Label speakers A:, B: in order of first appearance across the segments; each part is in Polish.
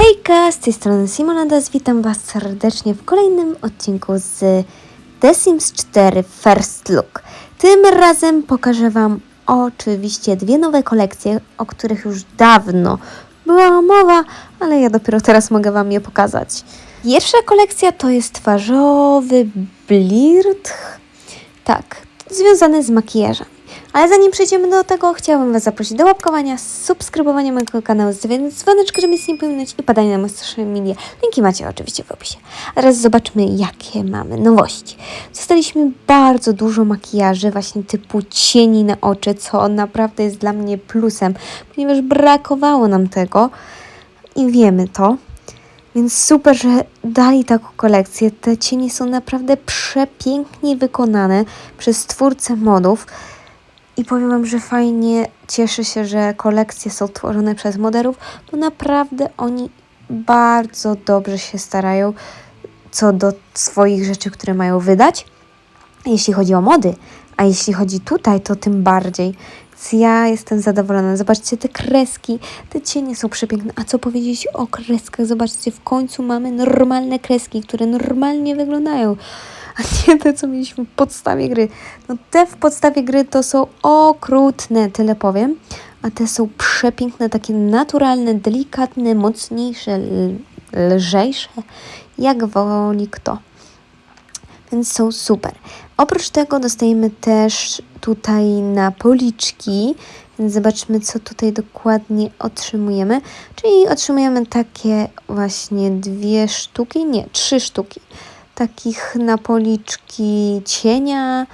A: Hejka, z tej strony Simonadas, witam Was serdecznie w kolejnym odcinku z The Sims 4 First Look. Tym razem pokażę Wam oczywiście dwie nowe kolekcje, o których już dawno była mowa, ale ja dopiero teraz mogę Wam je pokazać. Pierwsza kolekcja to jest twarzowy blirt, tak, związany z makijażem. Ale zanim przejdziemy do tego, chciałabym Was zaprosić do łapkowania, subskrybowania mojego kanału, dzwoneczka, żeby nic nie pominąć i padania na moje social media. Linki macie oczywiście w opisie. A teraz zobaczmy, jakie mamy nowości. Zostaliśmy bardzo dużo makijaży, właśnie typu cieni na oczy, co naprawdę jest dla mnie plusem, ponieważ brakowało nam tego i wiemy to. Więc super, że dali taką kolekcję. Te cienie są naprawdę przepięknie wykonane przez twórcę modów. I powiem Wam, że fajnie cieszę się, że kolekcje są tworzone przez moderów, bo naprawdę oni bardzo dobrze się starają co do swoich rzeczy, które mają wydać, jeśli chodzi o mody. A jeśli chodzi tutaj, to tym bardziej. Więc ja jestem zadowolona. Zobaczcie te kreski, te cienie są przepiękne. A co powiedzieć o kreskach? Zobaczcie, w końcu mamy normalne kreski, które normalnie wyglądają a nie te, co mieliśmy w podstawie gry. No te w podstawie gry to są okrutne, tyle powiem, a te są przepiękne, takie naturalne, delikatne, mocniejsze, lżejsze, jak woli kto. Więc są super. Oprócz tego dostajemy też tutaj na policzki, więc zobaczmy, co tutaj dokładnie otrzymujemy. Czyli otrzymujemy takie właśnie dwie sztuki, nie, trzy sztuki takich na policzki cienia,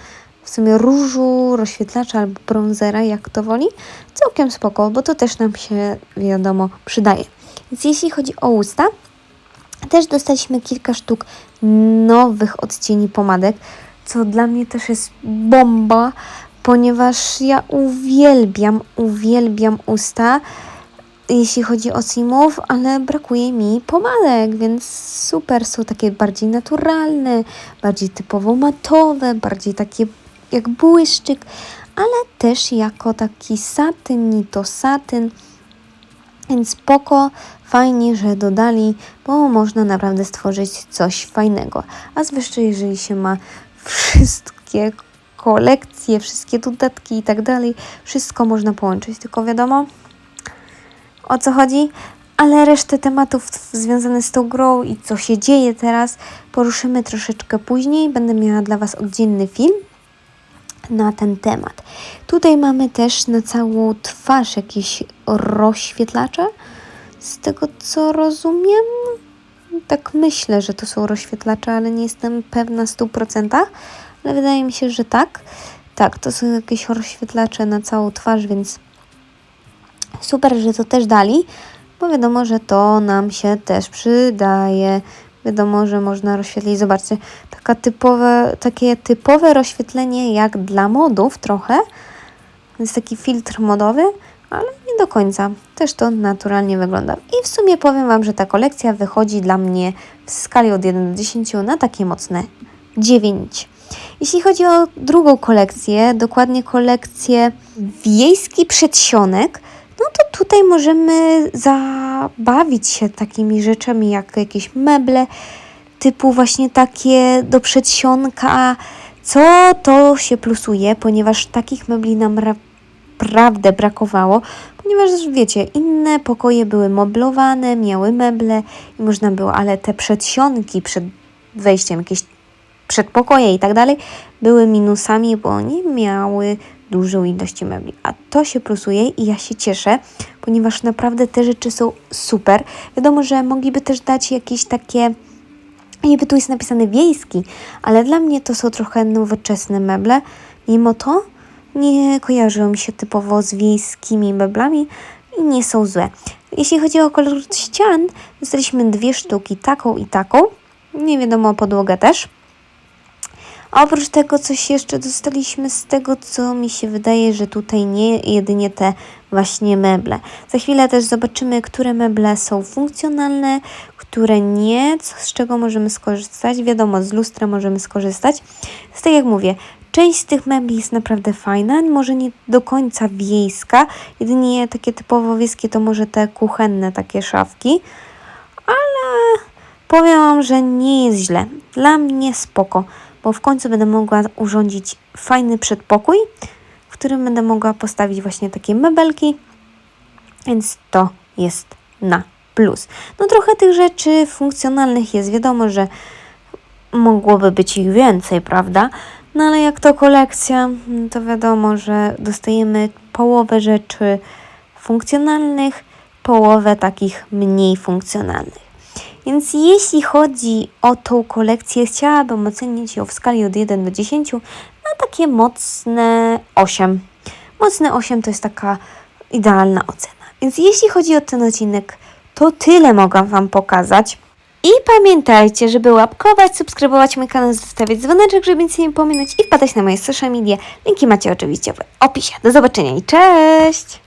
A: w sumie różu, rozświetlacza albo bronzera, jak to woli. Całkiem spoko, bo to też nam się, wiadomo, przydaje. Więc jeśli chodzi o usta, też dostaliśmy kilka sztuk nowych odcieni pomadek, co dla mnie też jest bomba, ponieważ ja uwielbiam, uwielbiam usta jeśli chodzi o simów, ale brakuje mi pomadek, więc super, są takie bardziej naturalne, bardziej typowo matowe, bardziej takie jak błyszczyk, ale też jako taki satyn, ni to satyn, więc spoko, fajnie, że dodali, bo można naprawdę stworzyć coś fajnego. A zwłaszcza jeżeli się ma wszystkie kolekcje, wszystkie dodatki i tak dalej, wszystko można połączyć, tylko wiadomo, o co chodzi, ale resztę tematów związanych z tą grą i co się dzieje teraz poruszymy troszeczkę później. Będę miała dla Was oddzielny film na ten temat. Tutaj mamy też na całą twarz jakieś rozświetlacze. Z tego co rozumiem, tak myślę, że to są rozświetlacze, ale nie jestem pewna w 100%, ale wydaje mi się, że tak. Tak, to są jakieś rozświetlacze na całą twarz, więc Super, że to też dali, bo wiadomo, że to nam się też przydaje. Wiadomo, że można rozświetlić. Zobaczcie, taka typowe, takie typowe rozświetlenie jak dla modów trochę. Jest taki filtr modowy, ale nie do końca. Też to naturalnie wygląda. I w sumie powiem Wam, że ta kolekcja wychodzi dla mnie w skali od 1 do 10 na takie mocne 9. Jeśli chodzi o drugą kolekcję, dokładnie kolekcję Wiejski Przedsionek, no to tutaj możemy zabawić się takimi rzeczami jak jakieś meble, typu właśnie takie do przedsionka, co to się plusuje, ponieważ takich mebli nam naprawdę brakowało, ponieważ wiecie, inne pokoje były moblowane, miały meble i można było, ale te przedsionki przed wejściem, jakieś przedpokoje i tak dalej, były minusami, bo nie miały dużą ilość mebli. A to się plusuje i ja się cieszę, ponieważ naprawdę te rzeczy są super. Wiadomo, że mogliby też dać jakieś takie niby tu jest napisane wiejski, ale dla mnie to są trochę nowoczesne meble. Mimo to nie kojarzą mi się typowo z wiejskimi meblami i nie są złe. Jeśli chodzi o kolor ścian, dostaliśmy dwie sztuki, taką i taką. Nie wiadomo, podłogę też. Oprócz tego coś jeszcze dostaliśmy z tego, co mi się wydaje, że tutaj nie jedynie te właśnie meble. Za chwilę też zobaczymy, które meble są funkcjonalne, które nie, z czego możemy skorzystać. Wiadomo, z lustra możemy skorzystać. Z tak jak mówię, część z tych mebli jest naprawdę fajna, może nie do końca wiejska, jedynie takie typowo wiejskie to może te kuchenne takie szafki, Powiem Wam, że nie jest źle. Dla mnie spoko, bo w końcu będę mogła urządzić fajny przedpokój, w którym będę mogła postawić właśnie takie mebelki, więc to jest na plus. No trochę tych rzeczy funkcjonalnych jest, wiadomo, że mogłoby być ich więcej, prawda? No ale jak to kolekcja, to wiadomo, że dostajemy połowę rzeczy funkcjonalnych, połowę takich mniej funkcjonalnych. Więc jeśli chodzi o tą kolekcję, chciałabym ocenić ją w skali od 1 do 10 na takie mocne 8. Mocne 8 to jest taka idealna ocena. Więc jeśli chodzi o ten odcinek, to tyle mogę Wam pokazać. I pamiętajcie, żeby łapkować, subskrybować mój kanał, zostawiać dzwoneczek, żeby nic nie pominąć i wpadać na moje social media. Linki macie oczywiście w opisie. Do zobaczenia i cześć!